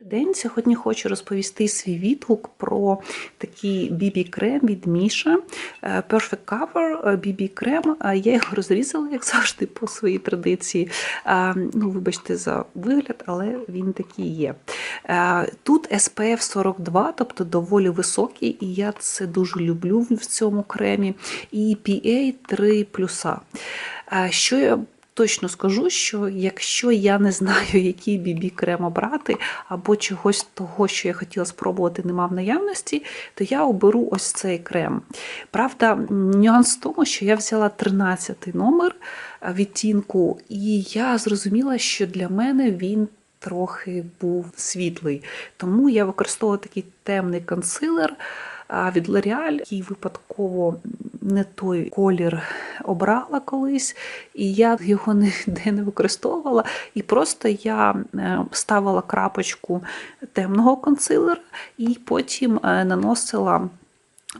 День сьогодні хочу розповісти свій відгук про такий BB крем від Міша е, Perfect Cover BB крем. Е, Я його розрізала, як завжди, по своїй традиції. Е, Ну, вибачте за вигляд, але він такий є. Е, Тут SPF 42, тобто доволі високий, і я це дуже люблю в цьому кремі. І PA 3 плюса. Е, Що я Точно скажу, що якщо я не знаю, який бібі крем обрати, або чогось того, що я хотіла спробувати, нема в наявності, то я оберу ось цей крем. Правда, нюанс в тому, що я взяла 13 номер відтінку, і я зрозуміла, що для мене він. Трохи був світлий, тому я використовувала такий темний консилер а, від L'Oreal, який випадково не той колір обрала колись, і я його ніде не використовувала. І просто я е, ставила крапочку темного консилера і потім е, наносила.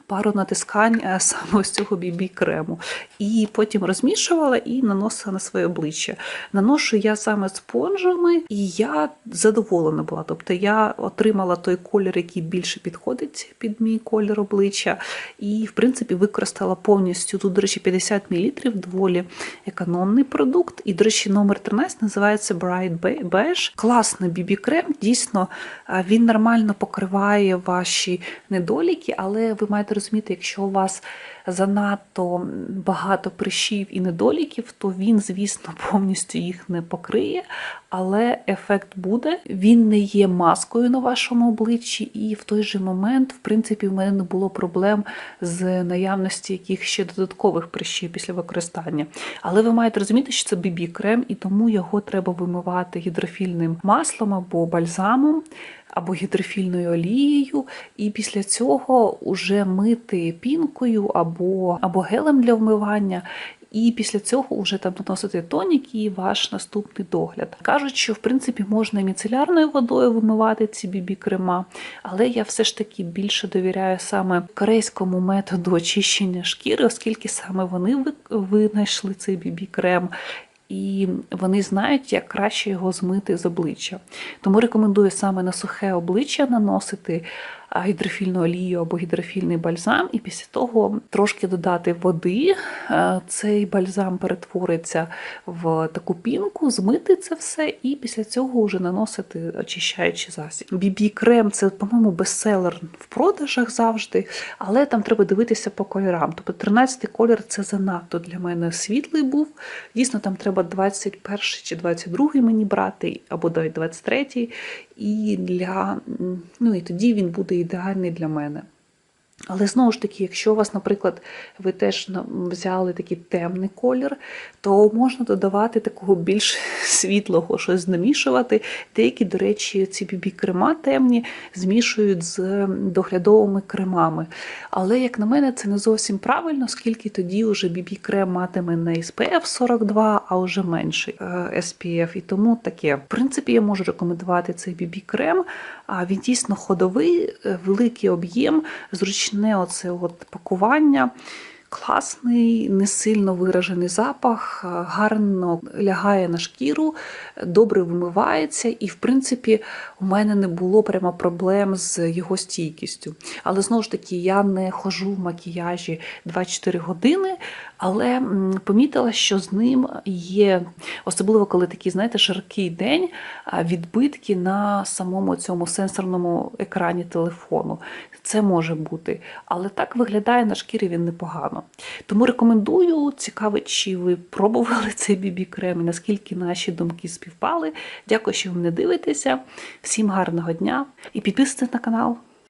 Пару натискань е, саме ось цього бібі крему. І потім розмішувала і наносила на своє обличчя. Наношу я саме спонжами, і я задоволена була. Тобто я отримала той колір, який більше підходить під мій колір обличчя. І, в принципі, використала повністю тут, до речі, 50 мл, доволі економний продукт. І, до речі, номер 13 називається Bright Beige. Класний бібі крем. Дійсно, він нормально покриває ваші недоліки, але ви маєте розуміти, якщо у вас занадто багато прищів і недоліків, то він, звісно, повністю їх не покриє, але ефект буде. Він не є маскою на вашому обличчі, і в той же момент, в принципі, в мене не було проблем з наявності яких ще додаткових прищів після використання. Але ви маєте розуміти, що це бібі крем, і тому його треба вимивати гідрофільним маслом або бальзамом або гідрофільною олією, і після цього вже мити пінкою або, або гелем для вмивання. І після цього вже там наносити тонік і ваш наступний догляд. Кажуть, що в принципі можна міцелярною водою вимивати ці бібі крема, але я все ж таки більше довіряю саме корейському методу очищення шкіри, оскільки саме вони винайшли цей бібі крем. І вони знають, як краще його змити з обличчя. Тому рекомендую саме на сухе обличчя наносити гідрофільну олію або гідрофільний бальзам, і після того трошки додати води. Цей бальзам перетвориться в таку пінку, змити це все, і після цього вже наносити очищаючий засіб. Бібі крем це, по-моєму, бестселер в продажах завжди, але там треба дивитися по кольорам. Тобто 13-й колір це занадто для мене світлий був. Дійсно, там треба 21 чи 22 мені брати, або навіть 23 і для ну і тоді він буде ідеальний для мене. Але знову ж таки, якщо у вас, наприклад, ви теж взяли такий темний колір, то можна додавати такого більш світлого, щось змішувати. Деякі, до речі, ці бібі крема темні змішують з доглядовими кремами. Але, як на мене, це не зовсім правильно, оскільки тоді вже бібі крем матиме не SPF 42, а вже менший е, SPF. І тому таке. В принципі, я можу рекомендувати цей бібі крем. А він дійсно ходовий, е, великий об'єм, зручне оце от пакування. Класний, не сильно виражений запах, гарно лягає на шкіру, добре вимивається, і, в принципі, у мене не було прямо проблем з його стійкістю. Але знову ж таки, я не хожу в макіяжі 24 години, але помітила, що з ним є, особливо коли такий, знаєте, жаркий день, відбитки на самому цьому сенсорному екрані телефону. Це може бути. Але так виглядає на шкірі він непогано. Тому рекомендую, цікаво, чи ви пробували цей бібі крем і наскільки наші думки співпали. Дякую, що ви мене дивитеся. Всім гарного дня і підписуйтесь на канал.